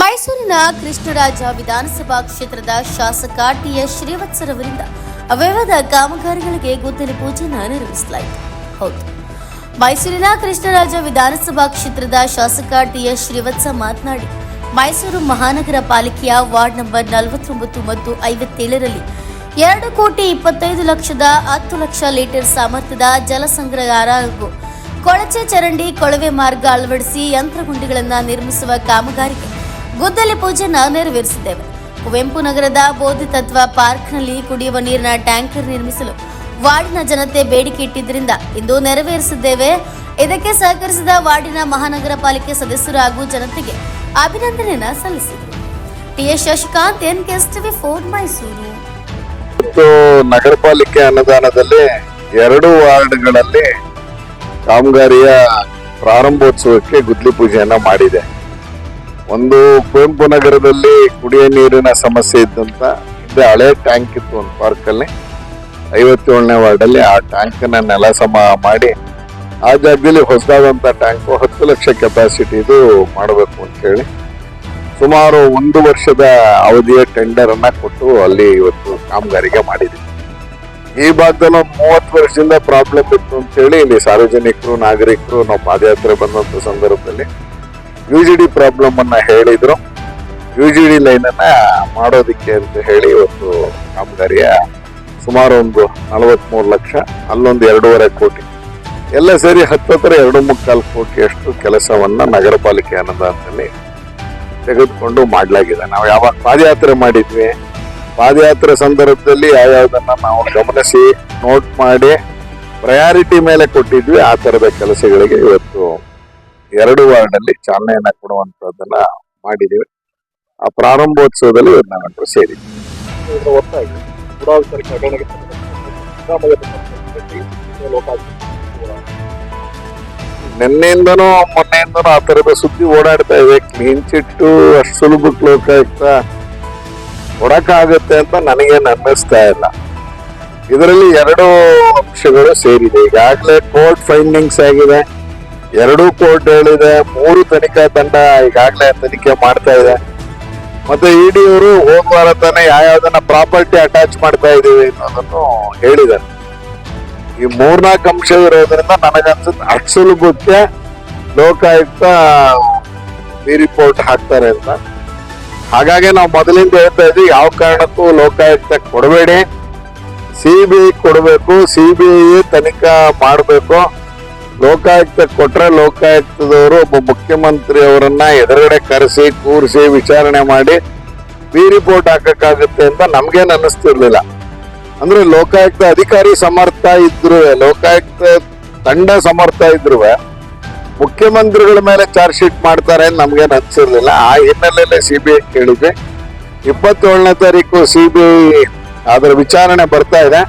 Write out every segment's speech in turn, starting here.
ಮೈಸೂರಿನ ಕೃಷ್ಣರಾಜ ವಿಧಾನಸಭಾ ಕ್ಷೇತ್ರದ ಶಾಸಕ ಟಿಎಸ್ ಶ್ರೀವತ್ಸರವರಿಂದ ಅವ್ಯವಾದ ಕಾಮಗಾರಿಗಳಿಗೆ ಗುದ್ದಲಿ ಪೂಜೆಯನ್ನು ನೆರವೇರಿಸಲಾಯಿತು. ಹೌದು. ಮೈಸೂರಿನ ಕೃಷ್ಣರಾಜ ವಿಧಾನಸಭಾ ಕ್ಷೇತ್ರದ ಶಾಸಕ ಟಿಎಸ್ ಶ್ರೀವತ್ಸ ಮಾತನಾಡಿ, ಮೈಸೂರು ಮಹಾನಗರ ಪಾಲಿಕೆಯ ವಾರ್ಡ್ ನಂಬರ್ ನಲವತ್ತೊಂಬತ್ತು ಮತ್ತು ಐವತ್ತೇಳರಲ್ಲಿ ಎರಡು ಕೋಟಿ ಇಪ್ಪತ್ತೈದು ಲಕ್ಷದ ಹತ್ತು ಲಕ್ಷ ಲೀಟರ್ ಸಾಮರ್ಥ್ಯದ ಜಲ ಸಂಗ್ರಹಾರ ಹಾಗೂ ಕೊಳಚೆ ಚರಂಡಿ ಕೊಳವೆ ಮಾರ್ಗ ಅಳವಡಿಸಿ ಯಂತ್ರಗುಂಡಿಗಳನ್ನು ನಿರ್ಮಿಸುವ ಕಾಮಗಾರಿಗೆ ಗುದ್ದಲಿ ಪೂಜೆನ ನೆರವೇರಿಸಿದ್ದೇವೆ. ಕುವೆಂಪು ನಗರದ ಬೋಧಿ ತತ್ವ ಪಾರ್ಕ್ನಲ್ಲಿ ಕುಡಿಯುವ ನೀರಿನ ಟ್ಯಾಂಕರ್ ನಿರ್ಮಿಸಲು ವಾರ್ಡಿನ ಜನತೆ ಬೇಡಿಕೆ ಇಟ್ಟಿದ್ದರಿಂದ ಇಂದು ನೆರವೇರಿಸಿದ್ದೇವೆ. ಇದಕ್ಕೆ ಸಹಕರಿಸಿದ ವಾರ್ಡಿನ ಮಹಾನಗರ ಪಾಲಿಕೆ ಸದಸ್ಯರು ಹಾಗೂ ಜನತೆಗೆ ಅಭಿನಂದನೆಯನ್ನ ಸಲ್ಲಿಸಿದರು. TS Shashikanth N TV four Mysuru. ನಗರ ಪಾಲಿಕೆ ಅನುದಾನದಲ್ಲಿ ಎರಡು ವಾರ್ಡ್ಗಳಲ್ಲಿ ಕಾಮಗಾರಿಯ ಪ್ರಾರಂಭೋತ್ಸವಕ್ಕೆ ಗುದ್ಲಿ ಪೂಜೆಯನ್ನ ಮಾಡಿದೆ. ಒಂದು ಕುವೆಂಪು ನಗರದಲ್ಲಿ ಕುಡಿಯ ನೀರಿನ ಸಮಸ್ಯೆ ಇದ್ದಂತ ಹಿಂದೆ ಹಳೆ ಟ್ಯಾಂಕ್ ಇತ್ತು ಒಂದು ಪಾರ್ಕಲ್ಲಿ. ಐವತ್ತೇಳನೇ ವಾರ್ಡಲ್ಲಿ ಆ ಟ್ಯಾಂಕನ್ನ ನೆಲ ಸಮ ಮಾಡಿ ಆ ಜಾಗದಲ್ಲಿ ಹೊಸದಾದಂತ ಟ್ಯಾಂಕು ಹತ್ತು ಲಕ್ಷ ಕೆಪಾಸಿಟಿದು ಮಾಡಬೇಕು ಅಂತ ಹೇಳಿ ಸುಮಾರು ಒಂದು ವರ್ಷದ ಅವಧಿಯ ಟೆಂಡರ್ ಅನ್ನ ಕೊಟ್ಟು ಅಲ್ಲಿ ಇವತ್ತು ಕಾಮಗಾರಿಗೆ ಮಾಡಿದ್ವಿ ಈ ಭಾಗದಲ್ಲಿ ಒಂದು ಮೂವತ್ತು ವರ್ಷದಿಂದ ಪ್ರಾಬ್ಲಮ್ ಇತ್ತು ಅಂತ ಹೇಳಿ ಇಲ್ಲಿ ಸಾರ್ವಜನಿಕರು, ನಾಗರಿಕರು, ನಾವು ಪಾದಯಾತ್ರೆ ಬಂದಂತ ಸಂದರ್ಭದಲ್ಲಿ ಯು ಜಿ ಡಿ ಪ್ರಾಬ್ಲಮ್ ಅನ್ನ ಹೇಳಿದ್ರು. ಯು ಜಿ ಡಿ ಲೈನ್ ಅನ್ನ ಮಾಡೋದಿಕ್ಕೆ ಅಂತ ಹೇಳಿ ಇವತ್ತು ಕಾಮಗಾರಿಯ ಸುಮಾರು ಒಂದು ನಲವತ್ಮೂರು ಲಕ್ಷ, ಅಲ್ಲೊಂದು ಎರಡೂವರೆ ಕೋಟಿ. ಎಲ್ಲ ಸೇರಿ ಹತ್ತತ್ರ ಎರಡು ಮುಕ್ಕಾಲು ಕೋಟಿಯಷ್ಟು ಕೆಲಸವನ್ನ ನಗರ ಪಾಲಿಕೆ ಅನುದಾನದಲ್ಲಿ ತೆಗೆದುಕೊಂಡು ಮಾಡಲಾಗಿದೆ. ನಾವು ಯಾವಾಗ ಪಾದಯಾತ್ರೆ ಮಾಡಿದ್ವಿ, ಪಾದಯಾತ್ರೆ ಸಂದರ್ಭದಲ್ಲಿ ಯಾವ್ಯಾವ್ದನ್ನ ನಾವು ಗಮನಿಸಿ ನೋಟ್ ಮಾಡಿ ಪ್ರಯಾರಿಟಿ ಮೇಲೆ ಕೊಟ್ಟಿದ್ವಿ. ಆ ಥರದ ಕೆಲಸಗಳಿಗೆ ಇವತ್ತು ಎರಡು ವಾರ್ಡಲ್ಲಿ ಚಾಲನೆಯನ್ನ ಕೊಡುವಂತದ್ದನ್ನ ಮಾಡಿದೀವಿ ಆ ಪ್ರಾರಂಭೋತ್ಸವದಲ್ಲಿ ನಾವೆಲ್ಲರೂ ಲೋಕಾಯುಕ್ತ ನಿನ್ನೆಯಿಂದನೂ ಮೊನ್ನೆಯಿಂದನೂ ಆ ತರದ ಸುದ್ದಿ ಓಡಾಡ್ತಾ ಇದೆ. ಕ್ಲೀನ್ ಚಿಟ್ಟು, ಅಷ್ಟು ಸುಲಭಕ್ಕೆ ಲೋಕಾಯುಕ್ತ ಕೊಡಕ್ಕಾಗತ್ತೆ ಅಂತ ನನಗೇನು ಅನ್ನಿಸ್ತಾ ಇಲ್ಲ. ಇದರಲ್ಲಿ ಎರಡು ಅಂಶಗಳು ಸೇರಿದೆ. ಈಗಾಗಲೇ ಕೋರ್ಟ್ ಫೈಂಡಿಂಗ್ಸ್ ಆಗಿದೆ. ಎರಡೂ ಕೋರ್ಟ್ ಹೇಳಿದೆ, ಮೂರು ತನಿಖಾ ತಂಡ ಈಗಾಗಲೇ ತನಿಖೆ ಮಾಡ್ತಾ ಇದೆ. ಮತ್ತೆ ಇಡಿ ಅವರು ಹೋದ ತಾನೆ ಯಾವ್ಯಾವ್ದನ್ನ ಪ್ರಾಪರ್ಟಿ ಅಟ್ಯಾಚ್ ಮಾಡ್ತಾ ಇದೀವಿ ಅನ್ನೋದನ್ನು ಹೇಳಿದ್ದಾರೆ. ಈ ಮೂರ್ನಾಲ್ಕು ಅಂಶ ಇರೋದ್ರಿಂದ ನನಗನ್ಸುತ್ತೆ ಅಕ್ಸಲ್ ಸುಲಭಕ್ಕೆ ಲೋಕಾಯುಕ್ತ ಈ ರಿಪೋರ್ಟ್ ಹಾಕ್ತಾರೆ ಅಂತ. ಹಾಗಾಗಿ ನಾವು ಮೊದಲಿಂದ ಹೇಳ್ತಾ ಇದ್ವಿ ಯಾವ ಕಾರಣಕ್ಕೂ ಲೋಕಾಯುಕ್ತ ಕೊಡಬೇಡಿ. ಸಿ ಬಿ ಐ ಕೊಡಬೇಕು ಸಿ ಬಿ ಐ ತನಿಖಾ ಮಾಡಬೇಕು. ಲೋಕಾಯುಕ್ತ, ಕೊಟ್ರೆ ಲೋಕಾಯುಕ್ತದವರು ಒಬ್ಬ ಮುಖ್ಯಮಂತ್ರಿ ಅವರನ್ನ ಎದುರುಗಡೆ ಕರೆಸಿ, ಕೂರಿಸಿ ವಿಚಾರಣೆ ಮಾಡಿ ಬಿ ರಿಪೋರ್ಟ್ ಹಾಕಕ್ಕಾಗುತ್ತೆ ಅಂತ ನಮ್ಗೇನ್ ಅನ್ನಿಸ್ತಿರ್ಲಿಲ್ಲ. ಅಂದ್ರೆ ಲೋಕಾಯುಕ್ತ ಅಧಿಕಾರಿ ಸಮರ್ಥ ಇದ್ರು ಲೋಕಾಯುಕ್ತ ತಂಡ ಸಮರ್ಥ ಇದ್ರು ಮುಖ್ಯಮಂತ್ರಿಗಳ ಮೇಲೆ ಚಾರ್ಜ್ ಶೀಟ್ ಮಾಡ್ತಾರೆ ಅಂತ ನಮ್ಗೇನು ಅನ್ಸಿರ್ಲಿಲ್ಲ. ಆ ಹಿನ್ನೆಲೆಯಲ್ಲಿ ಸಿ ಬಿ ಐ ಕೇಳಿದ್ವಿ. ಇಪ್ಪತ್ತೇಳನೇ ತಾರೀಕು ಸಿ ಬಿ ಐ ಅದರ ವಿಚಾರಣೆ ಬರ್ತಾ ಇದೆ.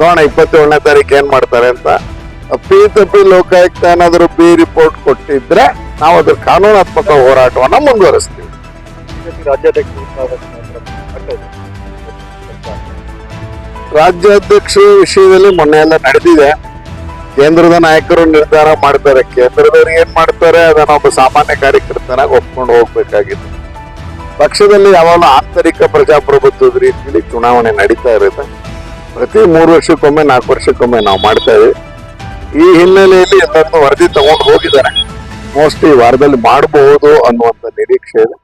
ನೋಡೋಣ ಇಪ್ಪತ್ತೇಳನೇ ತಾರೀಕು ಏನ್ ಮಾಡ್ತಾರೆ ಅಂತ. ತಪ್ಪಿ ಲೋಕಾಯುಕ್ತ ಏನಾದರೂ ಬಿ ರಿಪೋರ್ಟ್ ಕೊಟ್ಟಿದ್ರೆ ನಾವು ಅದ್ರ ಕಾನೂನಾತ್ಮಕ ಹೋರಾಟವನ್ನು ಮುಂದುವರಿಸ್ತೀವಿ. ರಾಜ್ಯಾಧ್ಯಕ್ಷ ವಿಷಯದಲ್ಲಿ ಮೊನ್ನೆ ಎಲ್ಲ ನಡೆದಿದೆ. ಕೇಂದ್ರದ ನಾಯಕರು ನಿರ್ಧಾರ ಮಾಡ್ತಾರೆ. ಕೇಂದ್ರದವ್ರು ಏನ್ ಮಾಡ್ತಾರೆ ಅದನ್ನ ಒಬ್ಬ ಸಾಮಾನ್ಯ ಕಾರ್ಯಕರ್ತನಾಗಿ ಒಪ್ಕೊಂಡು ಹೋಗ್ಬೇಕಾಗಿತ್ತು. ಪಕ್ಷದಲ್ಲಿ ಯಾವಾಗಲೂ ಆಂತರಿಕ ಪ್ರಜಾಪ್ರಭುತ್ವದ ರೀತಿಯಲ್ಲಿ ಚುನಾವಣೆ ನಡೀತಾ ಇರುತ್ತೆ. ಪ್ರತಿ ಮೂರು ವರ್ಷಕ್ಕೊಮ್ಮೆ, ನಾಲ್ಕು ವರ್ಷಕ್ಕೊಮ್ಮೆ ನಾವು ಮಾಡ್ತಾ ಇದೀವಿ ಈ ಹಿನ್ನೆಲೆಯಲ್ಲಿ ಎಲ್ಲರನ್ನು ವರದಿ ತಗೊಂಡು ಹೋಗಿದ್ದಾರೆ. ಮೋಸ್ಟ್ಲಿ ವಾರದಲ್ಲಿ ಮಾಡಬಹುದು ಅನ್ನುವಂತ ನಿರೀಕ್ಷೆ ಇದೆ.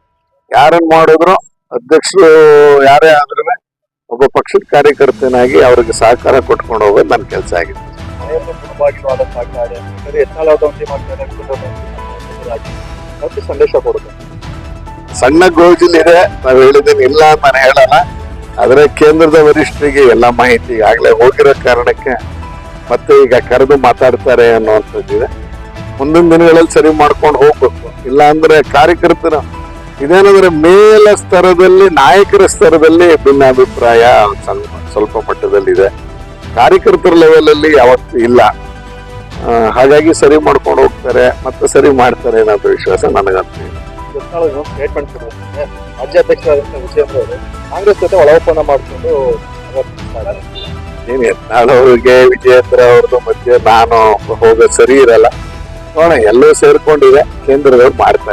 ಯಾರನ್ನ ಮಾಡಿದ್ರು ಅಧ್ಯಕ್ಷರು ಯಾರೇ ಆದ್ರೂ ಒಬ್ಬ ಪಕ್ಷದ ಕಾರ್ಯಕರ್ತನಾಗಿ ಅವರಿಗೆ ಸಹಕಾರ ಕೊಟ್ಕೊಂಡು ಹೋಗೋದು ನನ್ನ ಕೆಲಸ ಆಗಿದೆ. ಸಂದೇಶ ಕೊಡುತ್ತೆ. ಸಣ್ಣ ಗೋಜಿಲ್ ಇದೆ ನಾವು ಹೇಳಿದ್ದೇನೆ ಇಲ್ಲ ಅಂತ ನಾನು ಹೇಳಲ್ಲ. ಆದರೆ ಕೇಂದ್ರದ ವರಿಷ್ಠರಿಗೆ ಎಲ್ಲ ಮಾಹಿತಿ ಈಗಾಗಲೇ ಹೋಗಿರೋ ಕಾರಣಕ್ಕೆ ಮತ್ತೆ ಈಗ ಕರೆದು ಮಾತಾಡ್ತಾರೆ ಅನ್ನುವಂಥದ್ದಿದೆ. ಮುಂದಿನ ದಿನಗಳಲ್ಲಿ ಸರಿ ಮಾಡ್ಕೊಂಡು ಹೋಗ್ಬೇಕು. ಇಲ್ಲ ಅಂದ್ರೆ ಕಾರ್ಯಕರ್ತರ ಇದೇನಂದ್ರೆ ಮೇಲ ಸ್ತರದಲ್ಲಿ, ನಾಯಕರ ಸ್ತರದಲ್ಲಿ ಭಿನ್ನಾಭಿಪ್ರಾಯ ಸ್ವಲ್ಪ ಮಟ್ಟದಲ್ಲಿದೆ. ಕಾರ್ಯಕರ್ತರ ಲೆವೆಲ್ ಅಲ್ಲಿ ಯಾವತ್ತೂ ಇಲ್ಲ. ಹಾಗಾಗಿ ಸರಿ ಮಾಡ್ಕೊಂಡು ಹೋಗ್ತಾರೆ, ಮತ್ತೆ ಸರಿ ಮಾಡ್ತಾರೆ ಅನ್ನೋದು ವಿಶ್ವಾಸ ನನಗಂತೂ ಸ್ಟೇಟ್ಮೆಂಟ್ ರಾಜ್ಯಾಧ್ಯಕ್ಷರಾದಂಥ ವಿಜೇಂದ್ರ ಅವರು ಕಾಂಗ್ರೆಸ್ ಜೊತೆ ಒಳ ಒಪ್ಪಂದ ಮಾಡಿಕೊಂಡು ನೀನ್ ಯತ್ನಾಳ್ ವಿಜಯೇಂದ್ರ ಅವ್ರದ್ದು ಮಧ್ಯೆ ನಾನು ಹೋಗೋದು ಸರಿ ಇರಲ್ಲ. ನೋಡೋಣ ಎಲ್ಲೂ ಸೇರ್ಕೊಂಡಿದೆ. ಕೇಂದ್ರದವ್ರು ಮಾಡ್ತಾರೆ